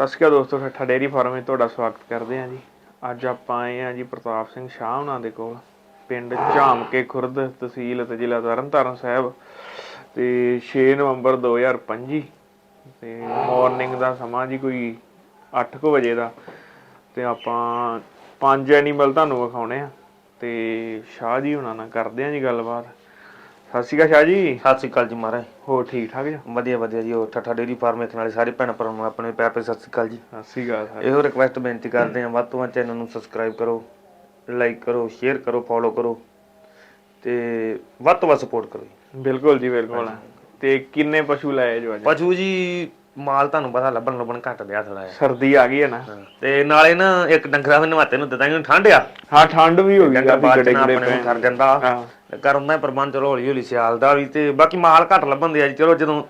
ਸਤਿ ਸ਼੍ਰੀ ਅਕਾਲ ਦੋਸਤੋ, ਠੱਠਾ dairy farm ਵਿੱਚ ਤੁਹਾਡਾ ਸਵਾਗਤ ਕਰਦੇ ਹਾਂ ਜੀ। ਅੱਜ ਆਪਾਂ ਆਏ ਹਾਂ ਜੀ ਪ੍ਰਤਾਪ ਸਿੰਘ ਸ਼ਾਹ ਉਹਨਾਂ ਦੇ ਕੋਲ, ਪਿੰਡ ਝਾਮਕੇ ਖੁਰਦ ਤਹਿਸੀਲ ਅਤੇ ਜ਼ਿਲ੍ਹਾ ਤਰਨਤਾਰਨ ਸਾਹਿਬ। ਤੇ 6 ਨਵੰਬਰ 2025 ਤੇ ਮਾਰਨਿੰਗ ਦਾ ਸਮਾਂ ਜੀ ਕੋਈ 8:00 ਵਜੇ ਦਾ। ਤੇ ਆਪਾਂ ਪੰਜ ਐਨੀਮਲ ਤੁਹਾਨੂੰ ਵਿਖਾਉਣੇ ਆ, ਤੇ ਸ਼ਾਹ ਜੀ ਉਹਨਾਂ ਨਾਲ ਕਰਦੇ ਹਾਂ ਜੀ ਗੱਲਬਾਤ। ਸਤਿ ਸ਼੍ਰੀ ਅਕਾਲ ਸ਼ਾਹ ਜੀ। ਸਤਿ ਸ਼੍ਰੀ ਅਕਾਲ ਜੀ ਮਹਾਰਾਜ। ਹੋਰ ਠੀਕ ਠਾਕ ਜੀ? ਵਧੀਆ ਵਧੀਆ ਜੀ ਉਹ ਠੱਠਾ ਡੇਰੀ ਫਾਰਮ ਵੇਖਣ ਵਾਲੇ ਸਾਰੇ ਭੈਣ ਭਰਾਵਾਂ ਨੂੰ ਆਪਣੇ ਪਿਆਰ ਭਰੀ ਸਤਿ ਸ਼੍ਰੀ ਅਕਾਲ ਜੀ। ਸਤਿ ਸ਼੍ਰੀ ਅਕਾਲ ਇਹੋ ਰਿਕਵੈਸਟ ਬੇਨਤੀ ਕਰਦੇ ਹਾਂ ਵੱਧ ਤੋਂ ਵੱਧ ਚੈਨਲ ਨੂੰ ਸਬਸਕ੍ਰਾਈਬ ਕਰੋ ਲਾਈਕ ਕਰੋ ਸ਼ੇਅਰ ਕਰੋ ਫੋਲੋ ਕਰੋ ਤੇ ਵੱਧ ਤੋਂ ਵੱਧ ਸਪੋਰਟ ਕਰੋ। ਬਿਲਕੁਲ ਜੀ ਬਿਲਕੁਲ। ਤੇ ਕਿੰਨੇ ਪਸ਼ੂ ਲਏ ਜੋ ਅੱਜ? ਪਸ਼ੂ ਜੀ ਮਾਲ ਤੁਹਾਨੂੰ ਪਤਾ ਲੱਭਣ ਲੱਭਣ ਘੱਟ ਲਿਆ ਥੋੜਾ ਜਿਹਾ। ਸਰਦੀ ਆ ਗਈ ਹੈ ਨਾ। ਤੇ ਨਾਲੇ ਨਾ ਇੱਕ ਡੰਗਰਾਂ ਦੇ ਨਵਾਤੇ ਨੂੰ ਦਿੱਤਾ ਕਿ ਠੰਡ ਆ। ਹਾਂ ਠੰਡ ਵੀ ਹੋ ਗਈ ਡੰਗਰ ਬਾਅਦ ਚ ਨਾ ਆਪਣੇ ਨੂੰ ਕਰ ਜਾਂਦਾ। ਕਰਨ ਪ੍ਰਬੰਧ ਚਲੋ ਹੌਲੀ ਹੌਲੀ ਸਿਆਲ ਦਾ ਵੀ ਤੇ ਬਾਕੀ ਮਾਲ ਘੱਟ ਲੱਭਣ ਦੇ ਆ ਜੀ। ਚਲੋ ਜਦੋਂ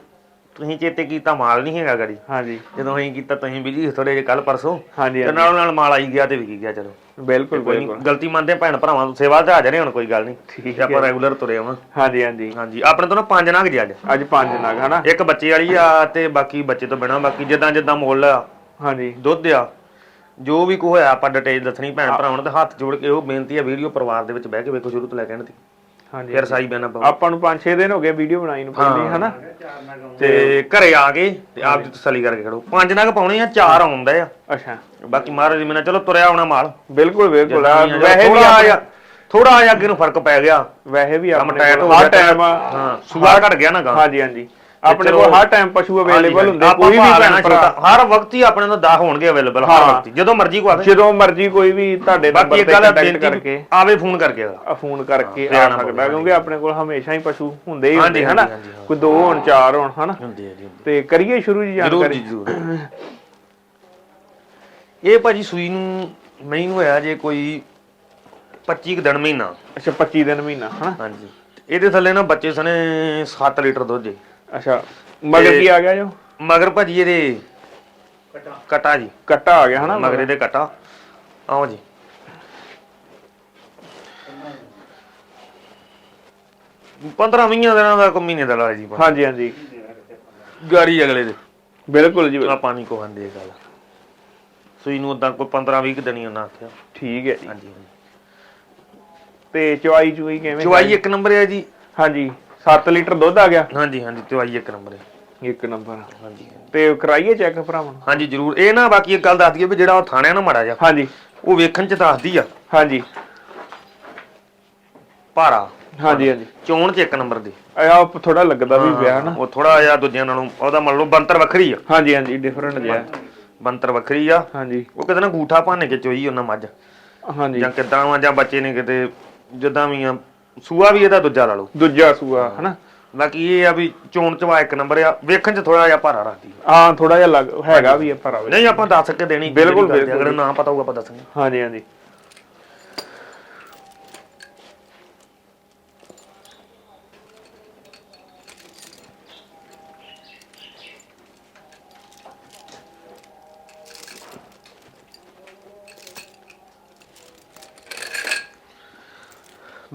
ਤੁਸੀਂ ਚੇਤੇ ਕੀਤਾ ਮਾਲ ਨਹੀਂ ਹੈਗਾ ਗੜੀ ਹਾਂਜੀ। ਜਦੋਂ ਅਸੀਂ ਕੀਤਾ ਤੁਸੀਂ ਬਿਜ਼ੀ ਥੋੜੇ ਜਿਹੇ ਕੱਲ ਪਰਸੋਂ। ਹਾਂਜੀ ਤੇ ਨਾਲੋਂ ਨਾਲ ਮਾਲ ਆਈ ਗਿਆ ਤੇ ਵਿਕੀ ਗਿਆ ਚਲੋ। ਬਿਲਕੁਲ ਕੋਈ ਬਿਲਕੁਲ। ਗਲਤੀ ਮੰਨਦੇ ਭੈਣ ਭਰਾਵਾਂ ਤੋਂ ਸੇਵਾ ਤੇ ਹਾਜ਼ਰ ਨੇ ਹੁਣ ਕੋਈ ਗੱਲ ਨਹੀਂ। ਠੀਕ ਆਪਾਂ ਰੈਗੂਲਰ ਤੁਰੇ ਆਵਾਂ। ਹਾਂਜੀ ਹਾਂਜੀ। ਹਾਂਜੀ ਆਪਣੇ ਤੋਂ ਨਾ ਪੰਜ ਨਗ ਜੀ ਅੱਜ। ਅੱਜ ਪੰਜ ਨਗ ਹਨਾ? ਇੱਕ ਬੱਚੇ ਵਾਲੀ ਆ ਤੇ ਬਾਕੀ ਬੱਚੇ ਤੋਂ ਬਿਨਾ ਬਾਕੀ ਜਿੱਦਾਂ ਜਿੱਦਾਂ ਮੁੱਲ ਆ ਹਾਂਜੀ। ਦੁੱਧ ਆ ਜੋ ਵੀ ਕੋ ਹੋਇਆ ਆਪਾਂ ਡਿਟੇਲ ਦੱਸਣੀ ਭੈਣ ਭਰਾਵਾਂ ਨੂੰ ਤੇ ਹੱਥ ਜੋੜ ਕੇ ਉਹ ਬੇਨਤੀ ਆ ਵੀਡੀਓ ਪਰਿਵਾਰ ਦੇ ਵਿੱਚ ਬਹਿ ਕੇ ਵੇਖੋ ਸ਼ੁਰੂ ਤੋਂ ਲੈ ਕੇ end ਤੱਕ ਹਾਂਜੀ ਫਿਰ ਸਾਈ ਬਿਆਨਾ ਪਾਓ ਆਪਾਂ ਨੂੰ 5-6 ਦਿਨ ਹੋ ਗਏ ਵੀਡੀਓ ਬਣਾਈ ਨੂੰ ਪਹਿਲੇ ਹਨਾ? ਤੇ ਘਰੇ ਆ ਕੇ ਤੇ ਆਪ ਦੀ ਤਸੱਲੀ ਕਰਕੇ ਖੜੋ। ਪੰਜ ਨਗ ਪਾਉਣੇ ਆ ਚਾਰ ਆਉਂਦੇ ਆ। ਅੱਛਾ। ਬਾਕੀ ਮਹਾਰਾਜ ਜੀ ਮੈਨਾਂ ਚਲੋ ਤੁਰਿਆ ਆਉਣਾ ਮਾਲ। ਬਿਲਕੁਲ ਬਿਲਕੁਲ। ਆ, ਵੈਸੇ ਵੀ ਜਿਹਾ ਥੋੜਾ ਜਿਹਾ ਅੱਗੇ ਨੂੰ ਫ਼ਰਕ ਪੈ ਗਿਆ। ਵੈਸੇ ਵੀ ਆਪਣੇ ਟਾਈਟ ਹੋ ਕੋਲ ਹਰ ਗਿਆ ਟਾਈਮ ਹਾਂ ਸੂਆ ਘਟ ਗਿਆ ਨਾ ਗਾ ਹਾਂਜੀ ਹਾਂਜੀ। ਆਪਣੇ ਕੋਲ ਹਰ ਟਾਈਮ ਪਸ਼ੂ ਅਵੇਲੇਬਲ ਹੁੰਦੇ ਕੋਈ ਵੀ ਭੈਣ ਭਰਾ। ਹਰ ਵਕਤ ਹੀ ਆਪਣੇ ਨੂੰ ਦਾ ਹੋਣਗੇ ਅਵੇਲੇਬਲ ਹਰ। ਵਕਤ ਜਦੋਂ ਮਰਜ਼ੀ ਕੋ ਆਵੇ। ਜਦੋਂ ਮਰਜ਼ੀ ਕੋਈ ਵੀ ਤੁਹਾਡੇ ਨੰਬਰ ਤੇ ਕੰਟੈਕਟ ਕਰਕੇ। ਆਵੇ ਫੋਨ ਕਰਕੇ ਫੋਨ ਕਰਕੇ ਆ ਸਕਦਾ ਕਿਉਂਕਿ ਆਪਣੇ ਕੋਲ ਹਮੇਸ਼ਾ ਹੀ ਪਸ਼ੂ ਹੁੰਦੇ ਹੀ ਹੁੰਦੇ ਹਨਾ। ਕੋਈ ਦੋ ਹੋਣ ਚਾਰ ਹੋਣ ਹਨਾ? ਹੁੰਦੀ ਹੈ ਜੀ ਤੇ ਕਰੀਏ ਸ਼ੁਰੂ ਜੀ ਜਾਣਕਾਰੀ। ਇਹ ਭਾਜੀ ਸੂਈ ਨੂੰ ਮੈਨੂੰ ਹੋਇਆ ਜੇ ਕੋਈ 25 ਕੁ ਦਿਨ ਮਹੀਨਾ। ਅੱਛਾ 25 ਦਿਨ ਮਹੀਨਾ ਹਨਾ? ਹਾਂਜੀ। ਇਹਦੇ ਥੱਲੇ ਨਾ ਬੱਚੇ ਸਨੇ 7 ਲੀਟਰ ਦੁੱਧ ਜੇ। ਅੱਛਾ ਮਗਰ ਕੀ ਆ ਗਿਆ ਜੋ? ਮਗਰ ਭਾਜੀ ਇਹਦੇ ਕਟਾ। ਜੀ। ਕੱਟਾ ਆ ਗਿਆ ਹਨਾ? ਮਗਰ ਇਹਦੇ ਕਟਾ। ਆਓ ਜੀ। ਪੰਦਰਾਂ 20 ਦਿਨਾਂ ਦਾ ਕੋ ਮਹੀਨੇ ਦਾ ਲਾ ਜੀ ਹਾਂਜੀ ਹਾਂਜੀ। ਗਾੜੀ ਅਗਲੇ ਦੇ। ਬਿਲਕੁਲ ਜੀ ਬਿਲਕੁਲ। ਆ ਪਾਣੀ ਕੋ ਹੰਦੇ ਇਹ ਗੱਲ। ਸੂਈ ਨੂੰ ਉਦਾਂ ਕੋਈ 15 20 ਦਿਨ ਹੀ ਉਹਨਾਂ ਆਖਿਆ। ਠੀਕ ਹੈ ਜੀ। ਹਾਂਜੀ ਹਾਂਜੀ। ਤੇ ਚਵਾਈ ਚੁਈ ਕਿਵੇਂ ਚੁਆਈ ਇੱਕ ਨੰਬਰ ਹੈ ਜੀ। ਹਾਂਜੀ। 7 ਲੀਟਰ ਦੁੱਧ ਆ ਗਿਆ? ਹਾਂਜੀ ਹਾਂਜੀ ਚੁਆਈ ਇੱਕ ਨੰਬਰ ਇੱਕ ਨੰਬਰ। ਹਾਂਜੀ। ਤੇ ਕਰਾਈਏ ਚੈੱਕ ਭਰਾਵਾਂ ਨੂੰ? ਹਾਂਜੀ ਜਰੂਰ। ਇਹ ਨਾ ਬਾਕੀ ਇੱਕ ਗੱਲ ਦੱਸ ਦਈਏ ਵੀ ਜਿਹੜਾ ਉਹ ਥਾਣਿਆ ਨਾ ਮਾੜਾ ਜਾ ਹਾਂਜੀ। ਉਹ ਵੇਖਣ ਚ ਦੱਸਦੀ ਆ। ਹਾਂਜੀ। ਭਾਰਾ। ਹਾਂਜੀ ਹਾਂਜੀ। ਚੋਣ ਚ ਇੱਕ ਨੰਬਰ ਦੀ। ਆ ਥੋੜਾ ਲੱਗਦਾ ਵੀ ਪਿਆ ਹਨਾ ਉਹ ਥੋੜਾ ਜਿਹਾ ਦੂਜਿਆਂ ਨਾਲੋਂ ਉਹਦਾ ਮੰਨ ਲਓ ਬੰਤਰ ਵੱਖਰੀ ਆ। ਹਾਂਜੀ ਹਾਂਜੀ ਡਿਫਰੈਂਟ ਜਿਹਾ। ਬੰਤਰ ਵੱਖਰੀ ਆ। ਹਾਂਜੀ। ਉਹ ਕਿਤੇ ਨਾ ਗੂਠਾ ਭੰਨ ਕੇ ਚੋਈ ਉਹਨਾਂ ਮੱਝ। ਹਾਂਜੀ। ਜਾਂ ਕਿਦਾਂ ਵਾ ਜਾਂ ਬੱਚੇ ਨੇ ਕਿਤੇ ਜਿੱਦਾਂ ਵੀ ਆ ਸੂਆ ਵੀ ਇਹਦਾ ਦੂਜਾ ਲਾ ਲਓ ਦੂਜਾ ਸੂਆ ਹਨਾ? ਬਾਕੀ ਇਹ ਆ ਵੀ ਚੋਣ ਚਵਾ ਇੱਕ ਨੰਬਰ ਆ ਵੇਖਣ ਚ ਥੋੜਾ ਜਿਹਾ ਭਾਰਾ ਰੱਖਦੀ ਆ। ਹਾਂ ਥੋੜਾ ਜਿਹਾ ਲੱਗ ਹੈਗਾ ਵੀ ਹੈ ਪਰ ਨਹੀਂ ਆਪਾਂ ਦੱਸ ਕੇ ਦੇਣੀ ਬਿਲਕੁਲ, ਆ, ਅਗਰ ਬਿਲਕੁਲ। ਨਾ ਪਤਾ ਹੋਊਗਾ ਆਪਾਂ ਦੱਸਾਂਗੇ। ਹਾਂਜੀ ਹਾਂਜੀ।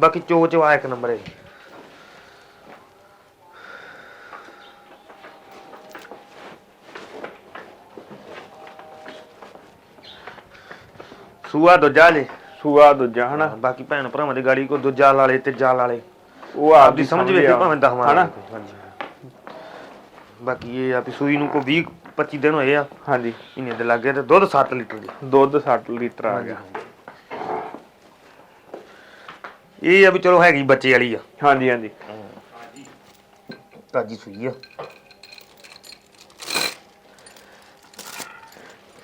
ਬਾਕੀ ਚੋ ਚਵਾ ਇੱਕ ਨੰਬਰ ਹੈ ਸੂਆ ਦੂਜਾ ਲੈ ਸੂਆ ਦੂਜਾ ਹਨਾ? ਬਾਕੀ ਭੈਣ ਭਰਾਵਾਂ ਦੀ ਗਾੜੀ ਕੋ ਦੂਜਾ ਲਾਲੇ ਤੇ ਜਾ ਲਾਲੇ ਉਹ ਆਪਦੀ ਸਮਝ ਵੇਖੇ ਭਾਵੇਂ 10 ਹਨਾ? ਬਾਕੀ ਇਹ ਆ ਵੀ ਸੂਈ ਨੂੰ ਕੋ 20 25 ਦਿਨ ਹੋਏ ਆ। ਹਾਂਜੀ। ਮਹੀਨੇ ਦੇ ਲੱਗੇ ਤੇ ਦੁੱਧ 7 ਲੀਟਰ ਦੀ। ਦੁੱਧ 60 ਲੀਟਰ ਆ ਗਿਆ। ਇਹ ਆ ਵੀ ਚਲੋ ਹੈਗੀ ਬੱਚੇ ਵਾਲੀ ਆ। ਹਾਂਜੀ ਹਾਂਜੀ। ਤਾਜੀ ਸੂਈ ਆ।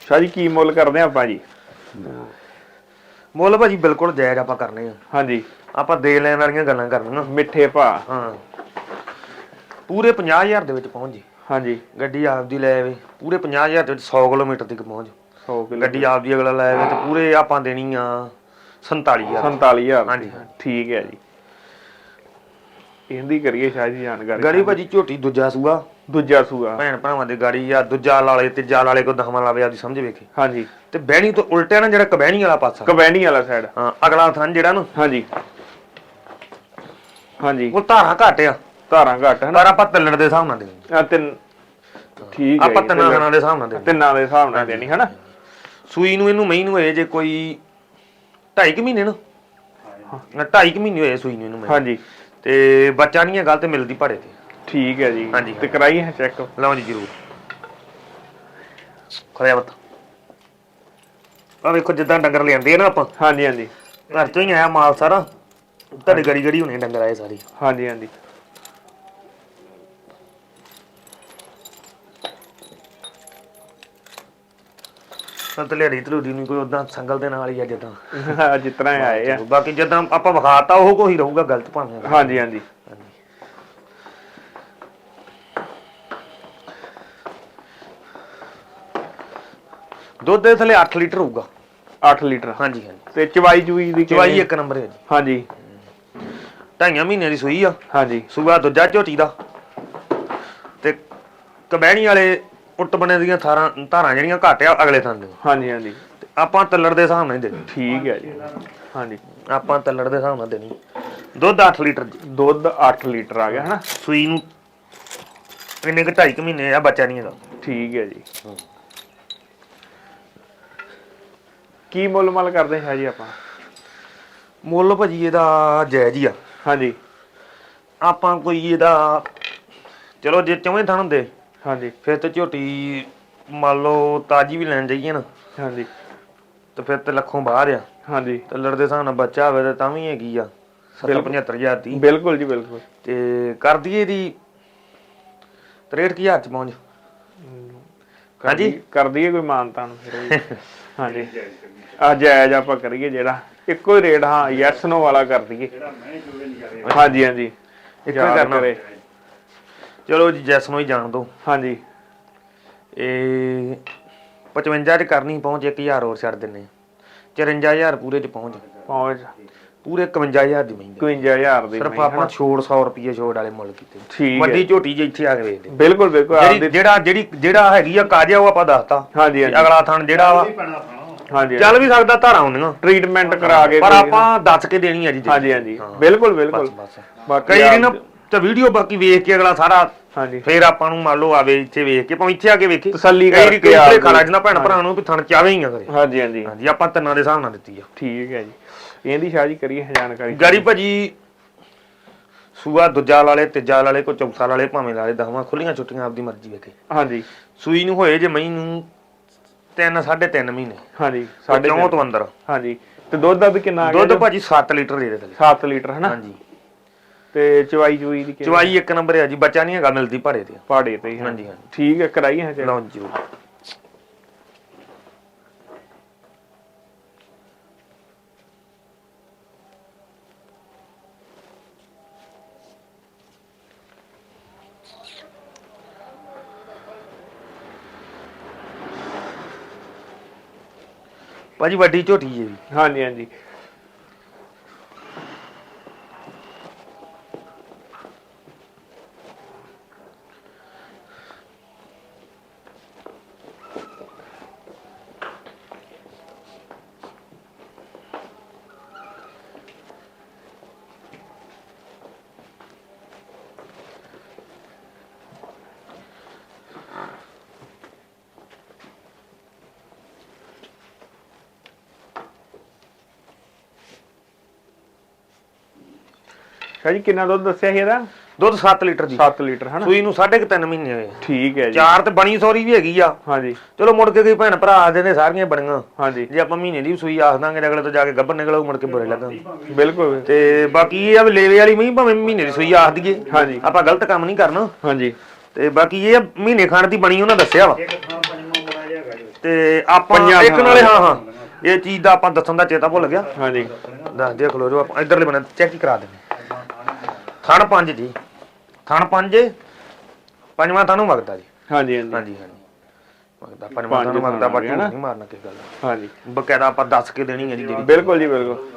ਸ਼ਾਹ ਜੀ ਕੀ ਮੁੱਲ ਕਰਦੇ ਆ ਆਪਾਂ ਜੀ? ਮੁੱਲ ਭਾਜੀ ਬਿਲਕੁਲ ਜਾਇਜ਼ ਆਪਾਂ ਕਰਨੇ ਆ। ਹਾਂਜੀ। ਆਪਾਂ ਦੇ ਲੈਣ ਵਾਲੀਆਂ ਗੱਲਾਂ ਕਰਨੀਆਂ। ਮਿੱਠੇ ਭਾ। ਹਾਂ। ਪੂਰੇ 50000 ਦੇ ਵਿੱਚ ਪਹੁੰਚ ਜੀ। ਹਾਂਜੀ। ਗੱਡੀ ਆਪਦੀ ਲੈ ਆਵੇ। ਪੂਰੇ 50000 ਦੇ ਵਿੱਚ 100 ਕਿਲੋਮੀਟਰ ਤੱਕ ਪਹੁੰਚ 100 ਕਿਲੋ ਗੱਡੀ ਆਪਦੀ ਅਗਲਾ ਲੈ ਆਵੇ ਤੇ ਪੂਰੇ ਆਪਾਂ ਦੇਣੀ ਆ। 47000 47000 ਹਾਂਜੀ। ਠੀਕ ਹੈ ਜੀ। ਇਹਦੀ ਕਰੀਏ ਸ਼ਾਹ ਜੀ ਜਾਣਕਾਰੀ। ਗਾੜੀ ਭਾਜੀ ਝੋਟੀ ਦੂਜਾ ਸੂਆ। ਦੂਜਾ ਸੂਆ। ਭੈਣ ਭਰਾਵਾਂ ਦੇ ਗਾੜੀ ਆ ਦੂਜਾ ਲਾਲੇ ਤੇ ਜਾਲ ਵਾਲੇ ਕੋ ਦਹਮਾ ਲਾਵੇ ਆਪਦੀ ਸਮਝ ਵੇਖੇ। ਹਾਂਜੀ। ਤੇ ਬਹਿਣੀ ਤੋਂ ਉਲਟਿਆ ਨਾ ਜਿਹੜਾ ਕਬਹਿਣੀ ਵਾਲਾ ਪਾਸਾ। ਕਬੈਣੀ ਵਾਲਾ ਸਾਈਡ ਹਾਂ ਅਗਲਾ ਥਣ ਜਿਹੜਾ ਨਾ। ਹਾਂਜੀ। ਹਾਂਜੀ। ਉਹ ਧਾਰਾਂ ਘੱਟ ਆ। ਧਾਰਾਂ ਘੱਟ ਹਨਾ ਪਰ ਆਪਾਂ ਤੱਲਣ ਦੇ ਹਿਸਾਬ ਨਾਲ ਦੇਣੀ। ਆ ਤਿੰਨ। ਠੀਕ ਹੈ ਆਪਾਂ ਜੀ, ਤਿੰਨਾਂ ਤੇ- ਦਿਨਾਂ ਦੇ ਹਿਸਾਬ ਨਾਲ ਦੇਣੀ। ਤਿੰਨਾਂ ਦੇ ਹਿਸਾਬ ਨਾਲ ਦੇਣੀ ਹਨਾ ਸੂਈ ਨੂੰ ਇਹਨੂੰ ਮਈ ਨੂੰ ਹੋਏ ਜੇ ਕੋਈ 2.5 ਕੁ ਮਹੀਨੇ ਨਾ। 2.5 ਕੁ ਮਹੀਨੇ ਹੋਏ ਸੂਈ ਨੂੰ ਇਹਨੂੰ ਮਈ ਹਾਂਜੀ। ਤੇ ਬੱਚਾ ਨਹੀਂ ਹੈ ਗੱਲ ਤੇ ਮਿਲਦੀ ਭਾੜੇ ਤੇ। ਠੀਕ ਹੈ ਜੀ। ਹਾਂਜੀ। ਤੇ ਕਰਾਈਏ ਚੈੱਕ ਲਓ ਜੀ ਜਰੂਰ। ਖੜਿਆ ਬਤ ਆ ਵੇਖੋ ਜਿੱਦਾਂ ਡੰਗਰ ਲਿਆਂਦੇ ਆ ਨਾ ਆਪਾਂ। ਹਾਂਜੀ ਹਾਂਜੀ। ਘਰ ਚੋਂ ਹੀ ਆਇਆ ਮਾਲ ਸਾਰਾ। ਤੁਹਾਡੇ ਗੜੀ ਗੜੀ ਹੋਣੇ ਡੰਗਰ ਆਏ ਸਾਰੇ। ਹਾਂਜੀ ਹਾਂਜੀ। ਤਲੇੜੀ ਤਲੂੜੀ ਨਹੀਂ ਕੋਈ ਉਦਾਂ ਸੰਗਲ ਦੇ ਨਾਲ ਹੀ ਆ ਜਿੱਦਾਂ। ਜਿਸ ਤਰ੍ਹਾਂ ਇਹ ਆਏ ਆ। ਬਾਕੀ ਜਿੱਦਾਂ ਆਪਾਂ ਵਿਖਾਤਾ ਉਹ ਕੋਈ ਰਹੂਗਾ ਗਲਤ ਭਾਵੇਂ ਹਾਂਜੀ ਹਾਂਜੀ। ਦੁੱਧ ਦੇ ਥਲੇ 8 ਲੀਟਰ ਹੋਊਗਾ। 8 ਲੀਟਰ। ਹਾਂਜੀ ਹਾਂਜੀ। ਤੇ ਚਵਾਈ ਚੂਈ ਦੀ ਚਵਾਈ ਕਿਵੇਂ? ਇੱਕ ਨੰਬਰ ਹੈ ਜੀ। ਹਾਂਜੀ। ਢਾਈਆਂ ਮਹੀਨਿਆਂ ਦੀ ਸੂਈ ਆ। ਹਾਂਜੀ। ਸੂਆ ਦੂਜਾ ਝੋਟੀ ਦਾ। ਤੇ ਕਬਹਿਣੀ ਵਾਲੇ ਉੱਟ ਬਣੇ ਦੀਆਂ ਥਾਰਾਂ ਧਾਰਾਂ ਜਿਹੜੀਆਂ ਘੱਟ ਆ ਅਗਲੇ ਥਾਂ ਦੇ ਹਾਂਜੀ ਹਾਂਜੀ। ਤੇ ਆਪਾਂ ਤੱਲੜ ਦੇ ਹਿਸਾਬ ਨਾਲ ਹੀ ਦੇਣੀ। ਠੀਕ ਹੈ ਜੀ। ਹਾਂਜੀ। ਆਪਾਂ ਤੱਲੜ ਦੇ ਹਿਸਾਬ ਨਾਲ ਦੇਣੀ। ਦੁੱਧ 8 ਲੀਟਰ ਜੀ। ਦੁੱਧ 8 ਲੀਟਰ ਆ ਗਿਆ ਹਨਾ? ਸੂਈ ਨੂੰ ਇੰਨੇ ਕੁ ਢਾਈ ਕੁ ਮਹੀਨੇ ਆ ਬੱਚਾ ਨਹੀਂ ਹੈਗਾ ਠੀਕ ਹੈ ਜੀ। ਕੀ ਮੁੱਲ ਮਲ ਕਰਦੇ ਹੈ ਜੀ ਆਪਾਂ? ਮੁੱਲ ਭਾਜੀ ਇਹਦਾ ਜਾਇਜ਼ ਹੀ ਆ। ਹਾਂਜੀ। ਆਪਾਂ ਕੋਈ ਇਹਦਾ ਚਲੋ ਜੇ ਚੌਵੇਂ ਥਣ ਹੁੰਦੇ ਹਾਂਜੀ। ਫਿਰ ਤੇ ਝੋਟੀ ਮੰਨ ਲਓ ਤਾਜੀ ਵੀ ਲੈਣ ਜਾਈਏ ਨਾ। ਹਾਂਜੀ। ਤੇ ਫਿਰ ਤੇ ਲੱਖੋਂ ਬਾਹਰ ਆ। ਹਾਂਜੀ। ਤੱਲੜ ਦੇ ਹਿਸਾਬ ਨਾਲ ਬੱਚਾ ਹੋਵੇ ਤਾਂ ਤਾਂ ਵੀ ਹੈਗੀ ਆ। 70 ਹਜ਼ਾਰ ਦੀ। ਬਿਲਕੁਲ ਜੀ ਬਿਲਕੁਲ। ਤੇ ਕਰ ਦਈਏ ਦੀ 63000 ਚ ਪਹੁੰਚ। ਹਾਂਜੀ। ਕਰ ਦਈਏ ਕੋਈ ਮਾਨਤਾ ਨੂੰ ਫਿਰ। ਹਾਂਜੀ। ਆ ਜਾਇਜ਼ ਆਪਾਂ ਕਰੀਏ ਜਿਹੜਾ। ਇੱਕੋ ਹੀ ਰੇਟ ਹਾਂ ਯੈਸ ਨੋ ਵਾਲਾ ਕਰ ਦਈਏ। ਹਾਂਜੀ ਹਾਂਜੀ। ਇੱਕੋ ਹੀ ਕਰਨਾ। ਚਲੋ ਜੀ ਜੈਸ ਨੂੰ ਹੀ ਜਾਣ ਦੋ। ਹਾਂਜੀ। ਇਹ 55 ਚ ਕਰਨੀ ਪਹੁੰਚ 1000 ਹੋਰ ਛੱਡ ਦਿੰਨੇ 54000 ਪੂਰੇ ਚ ਪਹੁੰਚ। ਪਹੁੰਚ। ਪੂਰੇ 51000 ਦੀ ਮਹਿੰਗੀ। 51000 ਦੀ ਸਿਰਫ ਆਪਾਂ ਛੋੜ 100 ਰੁਪਏ ਛੋੜ ਵਾਲੇ ਮੁੱਲ ਕੀਤੇ। ਠੀਕ। ਵੱਡੀ ਝੋਟੀ ਜੇ ਇੱਥੇ ਆ ਕੇ ਵੇਚਦੇ ਬਿਲਕੁਲ ਬਿਲਕੁਲ ਜਿਹੜੀ ਜਿਹੜਾ ਜਿਹੜੀ ਜਿਹੜਾ ਹੈਗੀ ਆ ਕਾਜਾ ਉਹ ਆਪਾਂ ਦੱਸਤਾ। ਹਾਂਜੀ ਹਾਂਜੀ। ਅਗਲਾ ਥਣ ਜਿਹੜਾ ਵਾ। ਹਾਂਜੀ ਚੱਲ ਵੀ ਸਕਦਾ ਧਾਰਾਂ ਹੁੰਦੀਆਂ। ਟ੍ਰੀਟਮੈਂਟ ਕਰਾ ਕੇ ਪਰ ਆਪਾਂ ਦੱਸ ਕੇ ਦੇਣੀ ਆ ਜੀ ਹਾਂਜੀ ਹਾਂਜੀ। ਬਿਲਕੁਲ ਬਿਲਕੁਲ। ਬਸ ਬਾਕੀ ਕਈ ਤੇ ਵੀਡੀਓ ਬਾਕੀ ਵੇਖ ਕੇ ਅਗਲਾ ਸਾਰਾ ਹਾਂਜੀ। ਫੇਰ ਆਪਾਂ ਨੂੰ ਮੰਨ ਲਓ ਆਵੇ ਇੱਥੇ ਵੇਖ ਕੇ ਭਾਵੇਂ ਇੱਥੇ ਆ ਕੇ ਵੇਖੇ। ਤਸੱਲੀ ਕਰਕੇ ਭੁਲੇਖਾ ਲੱਗ ਜਾਂਦਾ ਭੈਣ ਭਰਾ ਨੂੰ ਵੀ ਥਣ ਚਾਵੇ ਹੀ ਆ ਕਰੇ ਹਾਂਜੀ ਹਾਂਜੀ। ਹਾਂਜੀ ਆਪਾਂ ਤਿੰਨਾਂ ਦੇ ਹਿਸਾਬ ਨਾਲ ਦਿੱਤੀ ਆ। ਠੀਕ ਹੈ ਜੀ। ਇਹਦੀ ਸ਼ਾਹ ਜੀ ਕਰੀਏ ਜਾਣਕਾਰੀ। ਗਾੜੀ ਭਾਜੀ ਸੂਆ ਦੂਜਾ ਵਾਲੇ ਤੀਜਾ ਵਾਲੇ ਕੋ ਚੌਥਾ ਵਾਲੇ ਭਾਵੇਂ ਲਾਲੇ ਦਸਵਾਂ ਖੁੱਲੀਆਂ ਛੁੱਟੀਆਂ ਆਪਦੀ ਮਰਜ਼ੀ ਵੇਖੇ। ਹਾਂਜੀ। ਸੂਈ ਨੂੰ ਹੋਏ ਜੇ ਮਈ ਨੂੰ 3 3.5 ਮਹੀਨੇ। ਹਾਂਜੀ ਸਾਡੇ ਸਾਡੇ ਚੌਂ ਤੋਂ ਅੰਦਰ। ਹਾਂਜੀ। ਤੇ ਦੁੱਧ ਦਾ ਵੀ ਕਿੰਨਾ ਆ ਗਿਆ ਦੁੱਧ ਭਾਜੀ 7 ਲੀਟਰ ਦੇ ਦੇ ਥੱਲੇ। 7 ਲੀਟਰ ਹਨਾ? ਹਾਂਜੀ। ਤੇ ਚਵਾਈ ਚੁਈ ਦੀ? ਚਵਾਈ ਇੱਕ ਨੰਬਰ ਹੈ ਜੀ ਬੱਚਾ ਨਹੀਂ ਹੈਗਾ ਮਿਲਦੀ ਭਾੜੇ ਤੇ ਪਹਾੜੇ ਤੇ ਹੀ ਹੈ। ਹਾਂਜੀ, ਹਾਂਜੀ। ਠੀਕ ਹੈ ਕਰਾਈਏ ਹਾਂ ਲਓ ਜੀ ਭਾਜੀ ਵੱਡੀ ਝੋਟੀ ਜੀ ਹਾਂਜੀ ਹਾਂਜੀ ਸ਼ਾਹ ਜੀ ਕਿੰਨਾ ਦੁੱਧ ਦੱਸਿਆ ਸੀ ਇਹਦਾ? ਦੁੱਧ 7 ਲੀਟਰ ਜੀ। 7 ਲੀਟਰ ਹਨਾ? ਸੂਈ ਨੂੰ 3.5 ਮਹੀਨੇ ਹੋਏ। ਠੀਕ ਹੈ ਜੀ। ਚਾਰ ਤੇ ਬਣੀ ਸੌਰੀ ਵੀ ਹੈਗੀ ਆ। ਹਾਂਜੀ। ਚਲੋ ਮੁੜ ਕੇ ਕਈ ਭੈਣ ਭਰਾ ਆਖਦੇ ਨੇ ਸਾਰੀਆਂ ਬਣੀਆਂ। ਹਾਂਜੀ। ਜੇ ਆਪਾਂ ਮਹੀਨੇ ਦੀ ਸੂਈ ਆਖ ਦਾਂਗੇ ਅਗਲੇ ਤੋਂ ਜਾ ਕੇ ਗੱਭਰ ਨਿਕਲੂ ਮੁੜ ਕੇ ਬੁਰੇ ਲੱਗਾਂਗੇ ਬਿਲਕੁਲ। ਤੇ ਬਾਕੀ ਇਹ ਆ ਵੀ ਲੇਵੇ ਵਾਲੀ ਮਹੀਂ ਭਾਵੇਂ ਮਹੀਨੇ ਦੀ ਸੂਈ ਆਖ ਦਈਏ। ਹਾਂਜੀ। ਆਪਾਂ ਗਲਤ ਕੰਮ ਨਹੀਂ ਕਰਨਾ। ਹਾਂਜੀ। ਤੇ ਬਾਕੀ ਇਹ ਮਹੀਨੇ ਖਾਣ ਦੀ ਬਣੀ ਉਹਨਾਂ ਦੱਸਿਆ ਵਾ। ਤੇ ਆਪਾਂ ਇੱਕ ਨਾਲੇ ਹਾਂ ਹਾਂ। ਇਹ ਚੀਜ਼ ਦਾ ਆਪਾਂ ਦੱਸਣ ਦਾ ਚੇਤਾ ਭੁੱਲ ਗਿਆ। ਹਾਂਜੀ। ਦੱਸ ਦਿਓ ਖਲੋ ਜੋ ਆਪਾਂ ਇਧਰਲੇ ਬਣੇ ਚੈੱਕ ਹੀ ਕਰਾ ਦਿੰਦੇ ਥਣ ਪੰਜ ਜੀ। ਥਣ ਪੰਜ ਪੰਜਵਾਂ ਥਾਨੂੰ ਵਗਦਾ ਜੀ। ਹਾਂਜੀ ਹਾਂਜੀ। ਹਾਂਜੀ ਹਾਂਜੀ। ਵਗਦਾ ਪੰਜਵਾਂ ਪੰਜ ਥਾਨੂੰ ਵਗਦਾ ਪਰ ਨਾ। ਨਹੀਂ ਮਾਰਨਾ ਕਿਸੇ ਗੱਲ ਦਾ। ਹਾਂਜੀ। ਬਕਾਇਦਾ ਆਪਾਂ ਦੱਸ ਕੇ ਦੇਣੀ ਹੈ ਜੀ ਜਿਹੜੀ। ਬਿਲਕੁਲ ਜੀ ਬਿਲਕੁਲ।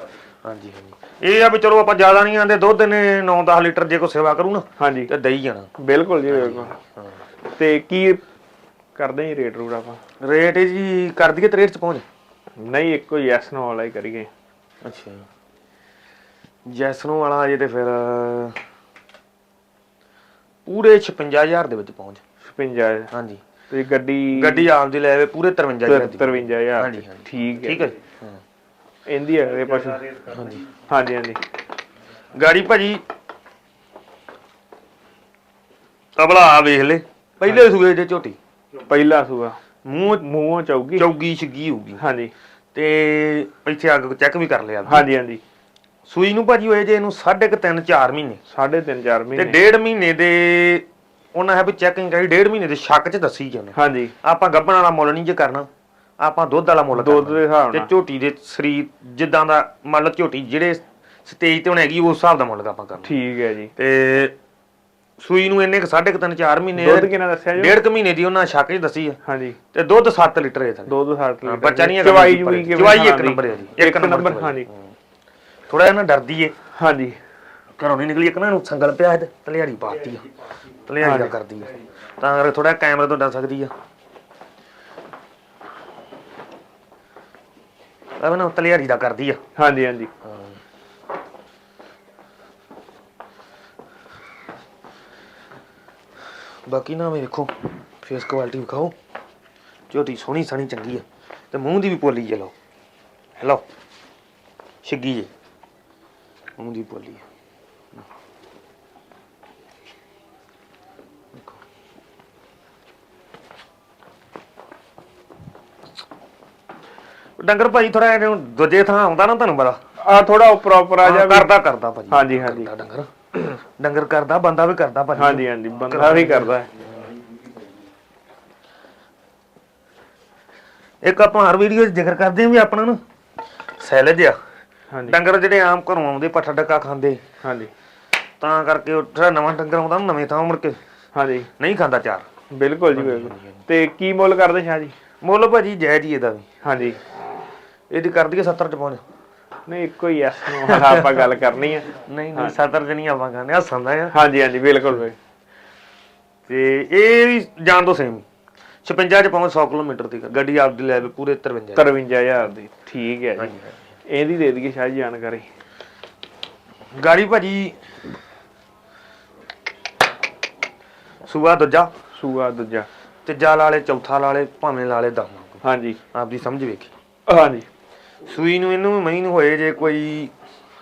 ਹਾਂਜੀ ਹਾਂਜੀ। ਇਹ ਆ ਵੀ ਚਲੋ ਆਪਾਂ ਜ਼ਿਆਦਾ ਨਹੀਂ ਆਂਦੇ ਦੁੱਧ ਨੇ 9-10 ਲੀਟਰ ਜੇ ਕੋ ਸੇਵਾ ਕਰੂ ਨਾ ਹਾਂਜੀ। ਤੇ ਦਈ ਜਾਣਾ। ਬਿਲਕੁਲ ਜੀ ਬਿਲਕੁਲ। ਹਾਂ। ਤੇ ਕੀ ਕਰਦੇ ਜੀ ਰੇਟ ਰੂਟ ਆਪਾਂ? ਰੇਟ ਜੀ ਕਰ ਦਈਏ ਤੇ ਰੇਟ ਚ ਪਹੁੰਚ। ਨਹੀਂ ਇੱਕੋ ਯੈਸ ਨੋ ਵਾਲਾ ਹੀ ਕਰੀਏ। ਅੱਛਾ। ਜੈਸਨੋ ਵਾਲਾ ਜੇ ਤੇ ਫਿਰ ਪੂਰੇ 56000 ਦੇ ਵਿੱਚ ਪਹੁੰਚ। 56 ਹਾਂਜੀ। ਤੇ ਗੱਡੀ ਗੱਡੀ ਆਮ ਦੀ ਲੈ ਆਵੇ ਪੂਰੇ 53000 ਦੀ। 53000 ਹਾਂਜੀ, ਹਾਂਜੀ। ਠੀਕ ਹੈ। ਠੀਕ ਹੈ। ਇਹਦੀ ਹੈ। ਇਹ ਪਸ਼ੂ। ਹਾਂਜੀ ਹਾਂਜੀ ਹਾਂਜੀ। ਗਾੜੀ ਭਾਜੀ। ਅਬਲਾ ਆ ਵੇਖ ਲੈ। ਪਹਿਲੇ ਸੂਏ ਦੇ ਝੋਟੀ। ਪਹਿਲਾ ਸੂਆ। ਮੂੰਹ ਮੂੰਹੋਂ ਚੌਗੀ ਚੌਗੀ ਛਿੱਗੀ ਹੋਊਗੀ। ਹਾਂਜੀ। ਤੇ ਇੱਥੇ ਅੱਗ ਚੈੱਕ ਵੀ ਕਰ ਲਿਆ। ਹਾਂਜੀ ਹਾਂਜੀ। ਸੂਈ ਨੂੰ ਭਾਜੀ ਹੋਏ ਜੇ ਇਹਨੂੰ ਸਾਢੇ ਕੁ ਤਿੰਨ 4 ਮਹੀਨੇ। ਸਾਢੇ ਤਿੰਨ ਚਾਰ ਤੇ ਮਹੀਨੇ ਡੇਢ ਮਹੀਨੇ ਦੇ ਉਹਨਾਂ ਹੈ ਵੀ ਚੈਕਿੰਗ ਕਰੀ ਡੇਢ ਮਹੀਨੇ ਦੇ ਸ਼ੱਕ ਚ ਦੱਸੀ ਜਾਂਦੇ। ਹਾਂਜੀ। ਆਪਾਂ ਗੱਭਣ ਵਾਲਾ ਮੁੱਲ ਨਹੀਂ ਜੇ ਕਰਨਾ ਆਪਾਂ ਦੁੱਧ ਵਾਲਾ ਮੁੱਲ ਦੁੱਧ। ਦੇ ਹਿਸਾਬ ਤੇ ਨਾਲ। ਝੋਟੀ ਦੇ ਸਰੀਰ ਜਿੱਦਾਂ ਦਾ ਮੰਨ ਲਓ ਝੋਟੀ ਜਿਹੜੇ ਸਟੇਜ ਤੇ ਹੁਣ ਹੈਗੀ ਉਸ ਹਿਸਾਬ ਦਾ ਮੁੱਲ ਆਪਾਂ ਕਰਨਾ। ਠੀਕ ਹੈ ਜੀ। ਤੇ ਸੂਈ ਨੂੰ ਇੰਨੇ ਕੁ ਸਾਢੇ ਕੁ ਤਿੰਨ 4 ਮਹੀਨੇ ਦੁੱਧ ਕਿੰਨਾ ਦੱਸਿਆ ਜੀ? ਡੇਢ ਕੁ ਮਹੀਨੇ ਦੀ ਉਹਨਾਂ ਸ਼ੱਕ ਚ ਦੱਸੀ ਆ। ਹਾਂਜੀ। ਤੇ ਦੁੱਧ 7 ਲੀਟਰ ਹੈ ਥੱਲੇ ਦੁੱਧ 60 ਲੀਟਰ ਬੱਚਾ ਨਹੀਂ ਹੈਗਾ ਚਵਾਈ ਜੂਈ ਕਿਵੇਂ ਚਵਾਈ ਇੱਕ? ਨੰਬਰ ਹੈ ਜੀ। ਇੱਕ ਨੰਬਰ। ਹਾਂਜੀ ਥੋੜਾ ਜਿਹਾ ਨਾ ਡਰਦੀ ਏ। ਹਾਂਜੀ। ਘਰੋਂ ਨਹੀਂ ਨਿਕਲੀ ਇੱਕ ਨਾ ਇਹਨੂੰ ਸੰਗਲ ਪਿਆ ਤੇ ਤਲਿਆੜੀ ਪਾਤੀ ਆ। ਤਲਿਆੜੀ ਦਾ ਕਰਦੀ ਆ। ਤਾਂ ਕਰਕੇ ਥੋੜਾ ਕੈਮਰੇ ਤੋਂ ਡਰ ਸਕਦੀ ਆ। ਅਬ ਨਾ ਤਲਿਆੜੀ ਦਾ ਕਰਦੀ ਆ। ਹਾਂਜੀ ਹਾਂਜੀ। ਬਾਕੀ ਨਾ ਵੇਖੋ ਫੇਸ ਕੁਆਲਿਟੀ ਵਿਖਾਓ। ਝੋਟੀ ਸੋਹਣੀ ਸਣੀ ਚੰਗੀ ਆ। ਤੇ ਮੂੰਹ ਦੀ ਵੀ ਪੋਲੀ ਜੇ ਲਓ। ਹੈਲੋ ਛਿੱਗੀ ਜੇ। ਮੂੰਹ ਦੀ ਪੋਲੀ ਆ ਦੇਖੋ। ਡੰਗਰ ਭਾਜੀ ਥੋੜਾ ਜਿਹਾ ਦੂਜੇ ਥਾਂ ਆਉਂਦਾ ਨਾ ਤੁਹਾਨੂੰ ਪਤਾ। ਆ ਥੋੜਾ ਉੱਪਰ ਉੱਪਰ ਆ ਜਾ ਹਾਂ, ਕਰਦਾ ਕਰਦਾ ਭਾਜੀ। ਹਾਂਜੀ, ਹਾਂਜੀ। ਕਰਦਾ ਡੰਗਰ। ਡੰਗਰ ਕਰਦਾ ਬੰਦਾ ਵੀ ਕਰਦਾ ਭਾਜੀ। ਹਾਂਜੀ ਹਾਂਜੀ ਬੰਦਾ ਵੀ ਕਰਦਾ ਹੈ। ਇੱਕ ਆਪਾਂ ਹਰ ਵੀਡੀਓ 'ਚ ਜ਼ਿਕਰ ਕਰਦੇ ਹਾਂ ਵੀ ਆਪਣਾ ਨਾ ਸੈਲਜ ਆ। ਹਾਂਜੀ। ਡੰਗਰ ਜਿਹੜੇ ਆਮ ਘਰੋਂ ਆਉਂਦੇ ਪੱਠਾ ਡੱਕਾ ਖਾਂਦੇ। ਹਾਂਜੀ। ਤਾਂ ਕਰਕੇ ਉਹ ਜਿਹੜਾ ਨਵਾਂ ਡੰਗਰ ਆਉਂਦਾ ਨਾ ਨਵੇਂ ਥਾਂ ਮੁੜ ਕੇ ਹਾਂਜੀ। ਨਹੀਂ ਖਾਂਦਾ ਚਾਰ। ਬਿਲਕੁਲ ਜੀ ਬਿਲਕੁਲ। ਤੇ ਕੀ ਮੁੱਲ ਕਰਦੇ ਸ਼ਾਹ ਜੀ? ਮੁੱਲ ਭਾਜੀ ਜੈ ਜੀ ਇਹਦਾ ਵੀ। ਹਾਂਜੀ। ਇਹਦੀ ਕਰ ਦਈਏ 70 ਚ ਪਹੁੰਚ। ਨਹੀਂ ਇੱਕੋ ਹੀ ਐਸ ਨੂੰ ਹਾਲਾ ਆਪਾਂ ਗੱਲ ਕਰਨੀ ਆ। ਨਹੀਂ ਨਹੀਂ 70 ਚ ਨਹੀਂ ਆਪਾਂ ਖਾਂਦੇ ਹੱਸਦਾ ਆ ਹਾਂਜੀ ਹਾਂਜੀ ਬਿਲਕੁਲ ਬਿਲਕੁਲ। ਤੇ ਇਹ ਵੀ ਜਾਣ ਤੋਂ ਸੇਮ 56 ਚ ਪਹੁੰਚ 100 ਕਿਲੋਮੀਟਰ ਦੀ ਗੱਡੀ ਆਪਦੀ ਲੈ ਵੀ ਪੂਰੇ 53 53000 ਦੀ। ਠੀਕ ਹੈ ਜੀ। ਇਹਦੀ ਦੇ ਦਈਏ ਜੀ ਜਾਣਕਾਰੀ। ਗਾੜੀ ਭਾਜੀ। ਸੂਆ ਦੂਜਾ। ਸੂਆ ਦੂਜਾ। ਤੀਜਾ ਲਾਲੇ ਚੌਥਾ ਲਾਲੇ ਭਾਵੇਂ ਲਾਲੇ ਦਮ ਹਾਂਜੀ। ਆਪਦੀ ਸਮਝ ਵੇਖੀ। ਹਾਂਜੀ। ਸੂਈ ਨੂੰ ਇਹਨੂੰ ਮਹੀਂ ਨੂੰ ਹੋਏ ਜੇ ਕੋਈ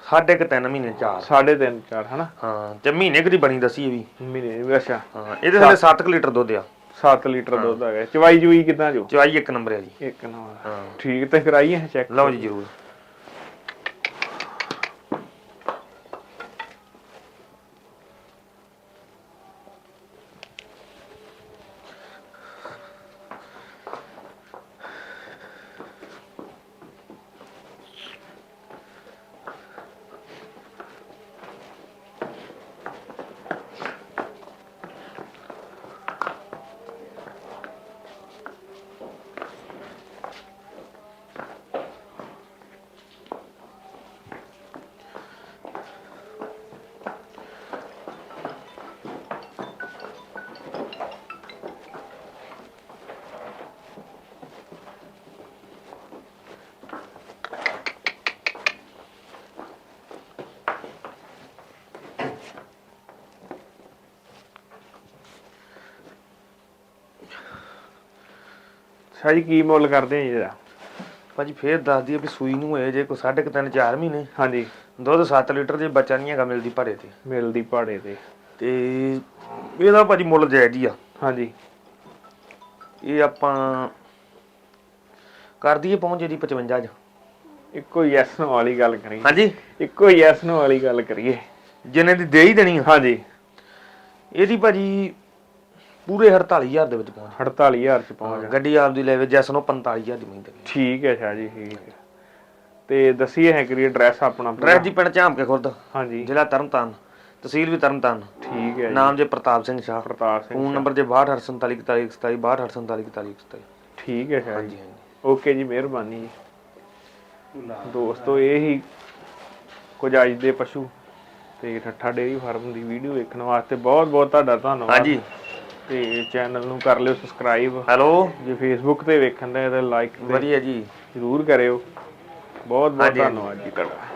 ਸਾਢੇ ਕੁ ਤਿੰਨ ਮਹੀਨੇ ਚਾਰ। ਸਾਢੇ ਤਿੰਨ ਚਾਰ ਹਨਾ? ਹਾਂ ਤੇ ਮਹੀਨੇ ਕੁ ਦੀ ਬਣੀ ਦੱਸੀ ਇਹ ਵੀ। ਮਹੀਨੇ ਦੀ ਅੱਛਾ। ਹਾਂ ਇਹਦੇ ਥੱਲੇ 7 ਲਿਟਰ ਦੁੱਧ ਆ। 7 ਲੀਟਰ ਦੁੱਧ ਹੈਗਾ। ਚਵਾਈ ਜੂਈ ਕਿਦਾਂ ਜੋ ਚਵਾਈ ਇੱਕ ਨੰਬਰ ਆ ਜੀ। ਇੱਕ ਨੰਬਰ। ਹਾਂ। ਠੀਕ ਤੇ ਕਰਾਈਏ ਚੈੱਕ ਲਓ ਜੀ ਜਰੂਰ। ਜੀ ਕੀ ਮੁੱਲ ਕਰਦੇ ਆ ਜੀ ਇਹਦਾ? ਭਾਜੀ ਫੇਰ ਦੱਸ ਦਈਏ ਵੀ ਸੂਈ ਨੂੰ ਹੋਏ ਜੇ ਕੋਈ ਸਾਢੇ ਕੁ ਤਿੰਨ ਚਾਰ ਮਹੀਨੇ। ਹਾਂਜੀ। ਦੁੱਧ 7 ਲੀਟਰ ਜੇ ਬੱਚਾ ਨਹੀਂ ਹੈਗਾ ਮਿਲਦੀ ਭਾਰੇ ਤੇ। ਮਿਲਦੀ ਪਹਾੜੇ ਤੇ। ਤੇ ਇਹਦਾ ਭਾਜੀ ਮੁੱਲ ਜਾਇਜ਼ ਹੀ ਆ। ਹਾਂਜੀ। ਇਹ ਆਪਾਂ ਕਰ ਦਈਏ ਪਹੁੰਚ ਇਹਦੀ 55 ਚ। ਇੱਕੋ ਯੈਸ ਨੋ ਵਾਲੀ ਗੱਲ ਕਰੀਏ। ਹਾਂਜੀ। ਇੱਕੋ ਯੈਸ ਨੋ ਵਾਲੀ ਗੱਲ ਕਰੀਏ। ਜਿੰਨੇ ਦੀ ਦੇ ਹੀ ਦੇਣੀ ਆ। ਹਾਂਜੀ। ਇਹਦੀ ਭਾਜੀ ਪੂਰੇ 48000 ਦੇ ਵਿੱਚ ਪਹੁੰਚ 48000 ਚ ਪਹੁੰਚ ਗੱਡੀ ਆਪਦੀ ਲੈਵੇ ਜੈਸ ਨੂੰ 45000 ਦੀ ਮਿਲਦੀ ਠੀਕ ਹੈ ਸ਼ਾਹ ਜੀ ਠੀਕ ਹੈ। ਤੇ ਦਸੀਏ ਹੈ ਕਰੀ ਐਡਰੈਸ ਆਪਣਾ ਪੂਰਾ। ਡਰੈਸ ਦੀ ਪਿੰਡ ਝਾਂਪ ਕੇ ਖੁਰਦ। ਹਾਂਜੀ। ਜ਼ਿਲ੍ਹਾ ਤਰਨਤਾਰਨ। ਤਹਿਸੀਲ ਵੀ ਤਰਨਤਾਰਨ। ਠੀਕ ਹੈ ਜੀ। ਨਾਮ ਜੇ ਪ੍ਰਤਾਪ ਸਿੰਘ ਸ਼ਾਹ। ਪ੍ਰਤਾਪ ਸਿੰਘ ਫੋਨ ਨੰਬਰ ਜੇ 6248474127 6248474127 ਠੀਕ ਹੈ ਸ਼ਾਹ ਜੀ। ਓਕੇ ਜੀ ਮਿਹਰਬਾਨੀ। ਜੀ ਦੋਸਤੋ ਇਹ ਹੀ ਕੁਝ ਅੱਜ ਦੇ ਪਸ਼ੂ। ਤੇ ਠੱਠਾ ਡੇਰੀ ਫਾਰਮ ਦੀ ਵੀਡੀਓ ਵੇਖਣ ਵਾਸਤੇ ਬਹੁਤ ਬਹੁਤ ਤੁਹਾਡਾ ਧੰਨਵਾਦ। ਹਾਂਜੀ। ਤੇ ਚੈਨਲ ਨੂੰ ਕਰ ਲਿਓ ਸਬਸਕ੍ਰਾਈਬ ਹੈਲੋ ਜੇ ਫੇਸਬੁੱਕ ਤੇ ਵੇਖਣ ਦਾ ਤਾਂ ਲਾਈਕ ਵਧੀਆ ਜੀ। ਜ਼ਰੂਰ ਕਰਿਓ। ਬਹੁਤ ਬਹੁਤ। ਧੰਨਵਾਦ ਜੀ ਤੁਹਾਡਾ।